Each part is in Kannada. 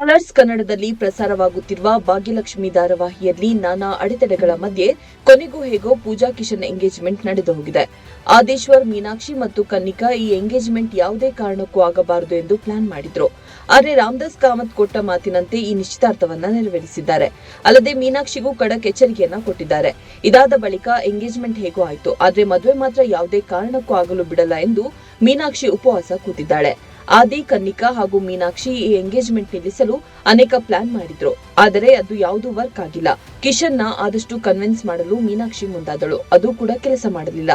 ಕಲರ್ಸ್ ಕನ್ನಡದಲ್ಲಿ ಪ್ರಸಾರವಾಗುತ್ತಿರುವ ಭಾಗ್ಯಲಕ್ಷ್ಮಿ ಧಾರಾವಾಹಿಯಲ್ಲಿ ನಾನಾ ಅಡೆತಡೆಗಳ ಮಧ್ಯೆ ಕೊನೆಗೂ ಹೇಗೋ ಪೂಜಾ ಕಿಶನ್ ಎಂಗೇಜ್ಮೆಂಟ್ ನಡೆದು ಹೋಗಿದೆ. ಆದೇಶ್ವರ್, ಮೀನಾಕ್ಷಿ ಮತ್ತು ಕನ್ನಿಕಾ ಈ ಎಂಗೇಜ್ಮೆಂಟ್ ಯಾವುದೇ ಕಾರಣಕ್ಕೂ ಆಗಬಾರದು ಎಂದು ಪ್ಲಾನ್ ಮಾಡಿದ್ರು. ಆದರೆ ರಾಮದಾಸ್ ಕಾಮತ್ ಕೊಟ್ಟ ಮಾತಿನಂತೆ ಈ ನಿಶ್ಚಿತಾರ್ಥವನ್ನ ನೆರವೇರಿಸಿದ್ದಾರೆ. ಅಲ್ಲದೆ ಮೀನಾಕ್ಷಿಗೂ ಖಡಕ್ ಎಚ್ಚರಿಕೆಯನ್ನ ಕೊಟ್ಟಿದ್ದಾರೆ. ಇದಾದ ಬಳಿಕ ಎಂಗೇಜ್ಮೆಂಟ್ ಹೇಗೋ ಆಯ್ತು. ಆದರೆ ಮದುವೆ ಮಾತ್ರ ಯಾವುದೇ ಕಾರಣಕ್ಕೂ ಆಗಲು ಬಿಡಲ್ಲ ಎಂದು ಮೀನಾಕ್ಷಿ ಉಪವಾಸ ಕೂತಿದ್ದಾಳೆ. ಆದಿ ಕನ್ನಿಕಾ ಹಾಗೂ ಮೀನಾಕ್ಷಿ ಈ ಎಂಗೇಜ್ಮೆಂಟ್ ನಿಲ್ಲಿಸಲು ಅನೇಕ ಪ್ಲಾನ್ ಮಾಡಿದ್ರು. ಆದರೆ ಅದು ಯಾವುದೂ ವರ್ಕ್ ಆಗಿಲ್ಲ. ಕಿಶನ್ನ ಆದಷ್ಟು ಕನ್ವಿನ್ಸ್ ಮಾಡಲು ಮೀನಾಕ್ಷಿ ಮುಂದಾದಳು. ಅದು ಕೂಡ ಕೆಲಸ ಮಾಡಲಿಲ್ಲ.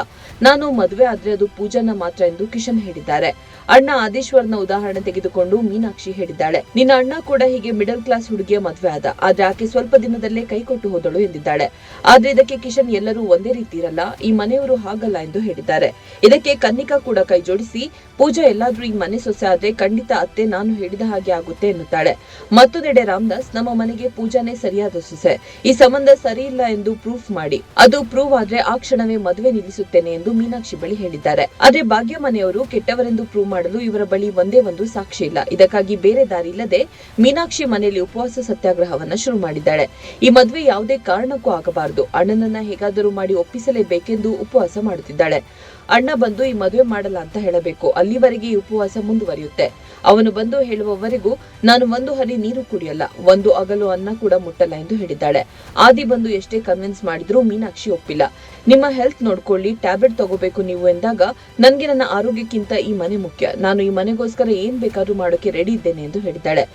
ನಾನು ಮದುವೆ ಆದ್ರೆ ಅದು ಪೂಜಾನ ಮಾತ್ರ ಎಂದು ಕಿಶನ್ ಹೇಳಿದ್ದಾರೆ. ಅಣ್ಣ ಆದೇಶ್ವರ್ನ ಉದಾಹರಣೆ ತೆಗೆದುಕೊಂಡು ಮೀನಾಕ್ಷಿ ಹೇಳಿದ್ದಾಳೆ. ನಿನ್ನ ಅಣ್ಣ ಕೂಡ ಹೀಗೆ ಮಿಡಲ್ ಕ್ಲಾಸ್ ಹುಡುಗಿಯ ಮದುವೆ ಆದ. ಆದ್ರೆ ಆಕೆ ಸ್ವಲ್ಪ ದಿನದಲ್ಲೇ ಕೈ ಕೊಟ್ಟು ಹೋದಳು ಎಂದಿದ್ದಾಳೆ. ಆದ್ರೆ ಇದಕ್ಕೆ ಕಿಶನ್ ಎಲ್ಲರೂ ಒಂದೇ ರೀತಿ ಇರಲ್ಲ. ಈ ಮನೆಯವರು ಹಾಗಲ್ಲ ಎಂದು ಹೇಳಿದ್ದಾರೆ. ಇದಕ್ಕೆ ಕನ್ನಿಕಾ ಕೂಡ ಕೈ ಜೋಡಿಸಿ, ಪೂಜಾ ಎಲ್ಲಾದ್ರೂ ಈ ಮನೆ ಸೊಸೆ ಆದ್ರೆ ಖಂಡಿತ ಅತ್ತೆ ನಾನು ಹೇಳಿದ ಹಾಗೆ ಆಗುತ್ತೆ ಎನ್ನುತ್ತಾಳೆ. ಮತ್ತೊಂದೆಡೆ ರಾಮದಾಸ್, ನಮ್ಮ ಮನೆಗೆ ಪೂಜಾನೇ ಸರಿಯಾದ ಸೊಸೆ. ಈ ಸಂಬಂಧ ಸರಿ ಇಲ್ಲ ಎಂದು ಪ್ರೂಫ್ ಮಾಡಿ. ಅದು ಪ್ರೂವ್ ಆದ್ರೆ ಆ ಕ್ಷಣವೇ ಮದುವೆ ನಿಲ್ಲಿಸುತ್ತೇನೆ ಎಂದು ಮೀನಾಕ್ಷಿ ಬಳಿ ಹೇಳಿದ್ದಾರೆ. ಆದ್ರೆ ಭಾಗ್ಯ ಮನೆಯವರು ಕೆಟ್ಟವರೆಂದು ಪ್ರೂವ್ ಮಾಡಲು ಇವರ ಬಳಿ ಒಂದೇ ಒಂದು ಸಾಕ್ಷಿ ಇಲ್ಲ. ಇದಕ್ಕಾಗಿ ಬೇರೆ ದಾರಿ ಇಲ್ಲದೆ ಮೀನಾಕ್ಷಿ ಮನೆಯಲ್ಲಿ ಉಪವಾಸ ಸತ್ಯಾಗ್ರಹವನ್ನ ಶುರು ಮಾಡಿದ್ದಾಳೆ. ಈ ಮದುವೆ ಯಾವುದೇ ಕಾರಣಕ್ಕೂ ಆಗಬಾರದು. ಅಣ್ಣನನ್ನ ಹೇಗಾದರೂ ಮಾಡಿ ಒಪ್ಪಿಸಲೇಬೇಕೆಂದು ಉಪವಾಸ ಮಾಡುತ್ತಿದ್ದಾಳೆ. ಅಣ್ಣ ಬಂದು ಈ ಮದುವೆ ಮಾಡಲ್ಲ ಅಂತ ಹೇಳಬೇಕು. ಅಲ್ಲಿವರೆಗೆ ಈ ಉಪವಾಸ ಮುಂದುವರಿಯುತ್ತೆ. ಅವನು ಬಂದು ಹೇಳುವವರೆಗೂ, ನಾನು ಒಂದು ಹನಿ ನೀರು ಕುಡಿಯಲ್ಲ, ಒಂದು ಅಗಲು ಅನ್ನ ಕೂಡ ಮುಟ್ಟಲ್ಲ ಎಂದು ಹೇಳಿದ್ದಾಳೆ. ಆದಿ ಬಂದು ಎಷ್ಟೇ ಕನ್ವಿನ್ಸ್ ಮಾಡಿದ್ರೂ ಮೀನಾಕ್ಷಿ ಒಪ್ಪಿಲ್ಲ. ನಿಮ್ಮ ಹೆಲ್ತ್ ನೋಡ್ಕೊಳ್ಳಿ ಟ್ಯಾಬ್ಲೆಟ್ ತಗೋಬೇಕು ನೀವು ಎಂದಾಗ, ನನ್ಗೆ ನನ್ನ ಆರೋಗ್ಯಕ್ಕಿಂತ ಈ ಮನೆ ಮುಖ್ಯ. ನಾನು ಈ ಮನೆಗೋಸ್ಕರ ಏನ್ ಬೇಕಾದ್ರೂ ಮಾಡೋಕೆ ರೆಡಿ ಇದ್ದೇನೆ ಎಂದು ಹೇಳಿದ್ದಾಳೆ.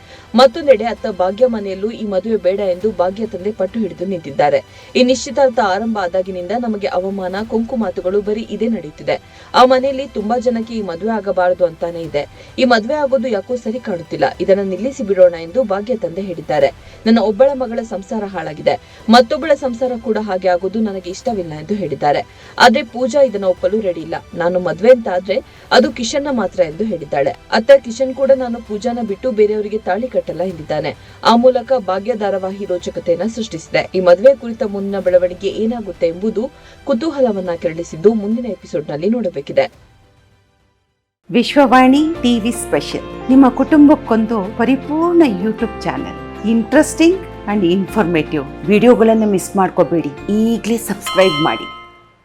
ಮತ್ತೊಂದೆಡೆ ಅತ್ತ ಭಾಗ್ಯ ಮನೆಯಲ್ಲೂ ಈ ಮದುವೆ ಬೇಡ ಎಂದು ಭಾಗ್ಯ ತಂದೆ ಪಟ್ಟು ಹಿಡಿದು ನಿಂತಿದ್ದಾರೆ. ಈ ನಿಶ್ಚಿತಾರ್ಥ ಆರಂಭ ಆದಾಗಿನಿಂದ ನಮಗೆ ಅವಮಾನ, ಕುಂಕು ಮಾತುಗಳು ಬರೀ ಇದೇ ನಡೆಯುತ್ತಿದೆ. ಆ ಮನೆಯಲ್ಲಿ ತುಂಬಾ ಜನಕ್ಕೆ ಈ ಮದುವೆ ಆಗಬಾರದು ಅಂತಾನೆ ಇದೆ. ಈ ಮದುವೆ ಆಗೋದು ಯಾಕೋ ಸರಿ ಕಾಣುತ್ತಿಲ್ಲ. ಇದನ್ನ ನಿಲ್ಲಿಸಿ ಬಿಡೋಣ ಎಂದು ಭಾಗ್ಯ ತಂದೆ ಹೇಳಿದ್ದಾರೆ. ನನ್ನ ಒಬ್ಬಳ ಮಗಳ ಸಂಸಾರ ಹಾಳಾಗಿದೆ. ಮತ್ತೊಬ್ಬಳ ಸಂಸಾರ ಕೂಡ ಹಾಗೆ ಆಗೋದು ನನಗೆ ಇಷ್ಟವಿಲ್ಲ ಎಂದು ಹೇಳಿದ್ದಾರೆ. ಆದ್ರೆ ಪೂಜಾ ಇದನ್ನ ಒಪ್ಪಲು ರೆಡಿ ಇಲ್ಲ. ನಾನು ಮದ್ವೆ ಅಂತ ಆದ್ರೆ ಅದು ಕಿಶನ್ನ ಮಾತ್ರ ಎಂದು ಹೇಳಿದ್ದಾಳೆ. ಅತ್ತ ಕಿಶನ್ ಕೂಡ ನಾನು ಪೂಜಾನ ಬಿಟ್ಟು ಬೇರೆಯವರಿಗೆ ತಾಳಿ ಕಟ್ಟಲ್ಲ ಎಂದಿದ್ದಾನೆ. ಆ ಮೂಲಕ ಭಾಗ್ಯ ಧಾರಾವಾಹಿ ರೋಚಕತೆಯನ್ನ ಸೃಷ್ಟಿಸಿದೆ. ಈ ಮದುವೆ ಕುರಿತ ಮುಂದಿನ ಬೆಳವಣಿಗೆ ಏನಾಗುತ್ತೆ ಎಂಬುದು ಕುತೂಹಲವನ್ನ ಕೆರಳಿಸಿದ್ದು ಮುಂದಿನ ಎಪಿಸೋಡ್ನಲ್ಲಿ ನೋಡಬೇಕಿದೆ. Vishwavani TV special. ನಿಮ್ಮ ಕುಟುಂಬಕ್ಕೊಂದು ಪರಿಪೂರ್ಣ YouTube channel. Interesting and informative. ವಿಡಿಯೋಗಳನ್ನು ಮಿಸ್ ಮಾಡ್ಕೋಬೇಡಿ. ಈಗಲೇ ಸಬ್ಸ್ಕ್ರೈಬ್ ಮಾಡಿ.